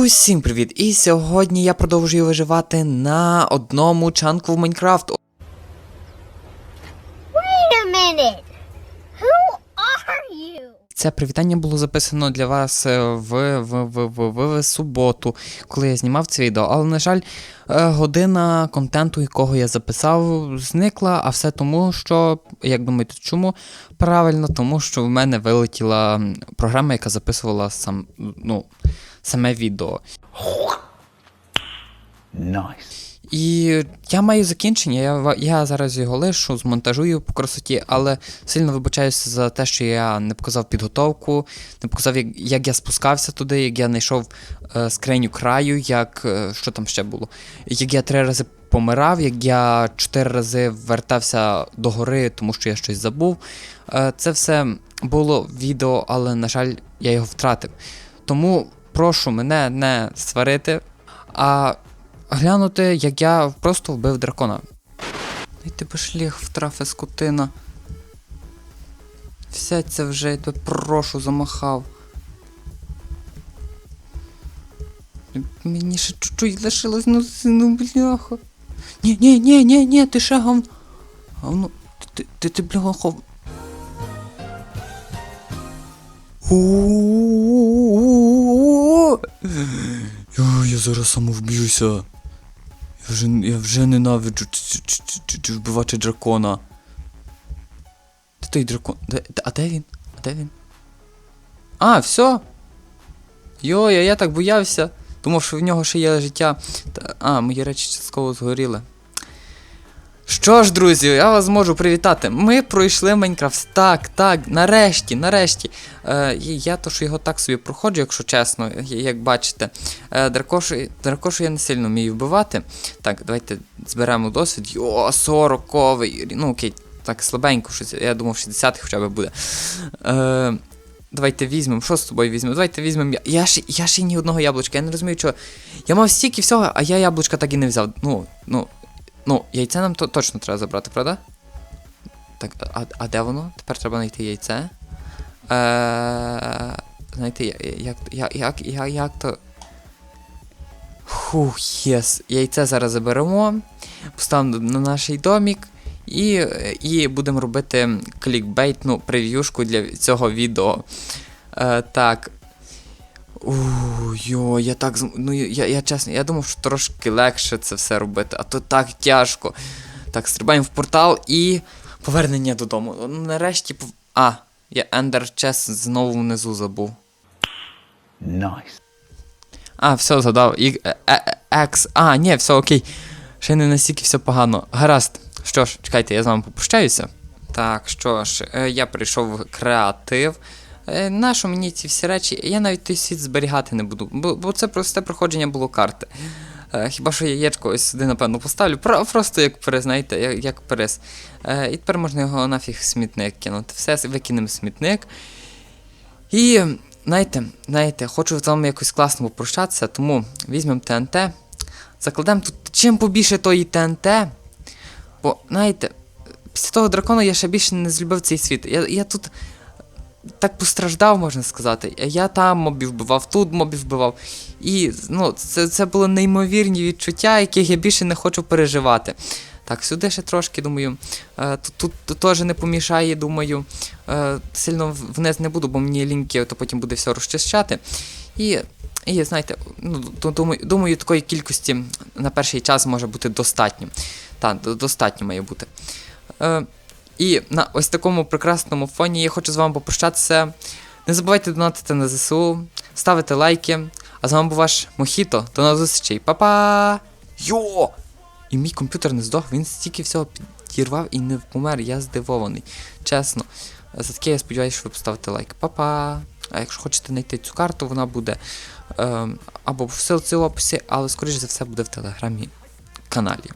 Усім привіт! І сьогодні я продовжую виживати на одному чанку в Майнкрафт. Wait a minute. Who are you? Це привітання було записано для вас е, в, в, в, в, в, в суботу, коли я знімав це відео. Але, на жаль, е, година контенту, якого я записав, зникла, а все тому, що, як думаєте, чому? Правильно, тому що в мене вилетіла програма, яка записувала сам, ну, саме відео. Nice. І я маю закінчення, я, я зараз його лишу, змонтажую по красоті, але сильно вибачаюся за те, що я не показав підготовку, не показав, як, як я спускався туди, як я знайшов е, скриню краю, як е, що там ще було. Як я три рази помирав, як я чотири рази вертався до гори, тому що я щось забув. Е, це все було відео, але, на жаль, я його втратив. Тому прошу мене не сварити, а глянути, як я просто вбив дракона. Ай ти пошліг втрафи скотина. Всяться вже, я тебе прошу, замахав. Мені ще чуть-чуть лишилось, ну сину, бляха. Ні, ні, ні, ні, ні, ти ще гавно. Гавно. Ти, ти, ти бляха. Ой, я зараз самовб'юся. Я вже, я вже ненавиджу вбивати дракона. Де той дракон? Де, а де він? А де він? А, все. Йо, а я так боявся. Думав, що в нього ще є життя. Та, а, мої речі частково згоріли. Що ж, друзі, я вас можу привітати. Ми пройшли Майнкрафт. Так, так, нарешті, нарешті. Е, я то, що його так собі проходжу, якщо чесно, як бачите. Е, дракошу, дракошу я не сильно вмію вбивати. Так, давайте зберемо досвід. Йо, 40-ковий. Ну окей, так слабенько, щось. Я думав, 60 хоча б буде. Е, давайте візьмемо. Що з тобою візьмемо? Давайте візьмемо. Я, я, ще, я ще ні одного яблучка. Я не розумію, чого. Я мав стільки всього, а я яблучка так і не взяв. Ну, ну, ну, яйце нам то, точно треба забрати, правда? Так, а, а де воно? Тепер треба знайти яйце. Е, знайти, як, як, як, як, як то. Фух, єс. Яйце зараз заберемо, поставимо на наш домік і, і будемо робити клікбейтну прев'юшку для цього відео. Е, так. Ууу, йо, я так Ну, я, я чесно, я думав, що трошки легше це все робити, а то так тяжко. Так, стрибаємо в портал і. Повернення додому. Ну, Нарешті. пов- А, я Ender Chest знову внизу забув. Nice. А, все, згадав. І, е, е, екс. А, ні, все окей. Ще не настільки все погано. Гаразд. Що ж, чекайте, я з вами попрощаюся. Так, що ж, е, я прийшов в креатив. Е, Нащо мені ці всі речі? Я навіть той світ зберігати не буду, бо, бо це просте проходження було карти. Е, Хіба що яєчко ось сюди, напевно, поставлю. Про, просто як приз, знаєте, як, як приз. Е, і тепер можна його нафіг в смітник кинути. Все викинемо смітник. І знаєте, знаєте, хочу з вами якось класно попрощатися, тому візьмемо ТНТ, закладемо тут чим побільше тої ТНТ. Бо, знаєте, після того дракона я ще більше не злюбив цей світ. Я, я тут так постраждав, можна сказати. Я там мобів вбивав, тут мобів вбивав. І ну, це, це були неймовірні відчуття, яких я більше не хочу переживати. Так, сюди ще трошки, думаю. Е, тут, теж не помішає, думаю. Е, сильно вниз не буду, бо мені ліньки, то потім буде все розчищати. І, і знаєте, ну, думаю, думаю, такої кількості на перший час може бути достатньо. Так, достатньо має бути. Е, і на ось такому прекрасному фоні я хочу з вами попрощатися. Не забувайте донатити на ЗСУ, ставити лайки. А з вами був ваш Мохіто. До нових зустрічей. Па-па! Йо! І мій комп'ютер не здох, він стільки всього підірвав і не помер. Я здивований. Чесно. За таке я сподіваюся, що ви поставите лайк. Па-па! А якщо хочете знайти цю карту, вона буде ем, або в ссылці в описі, але скоріш за все буде в телеграмі каналі.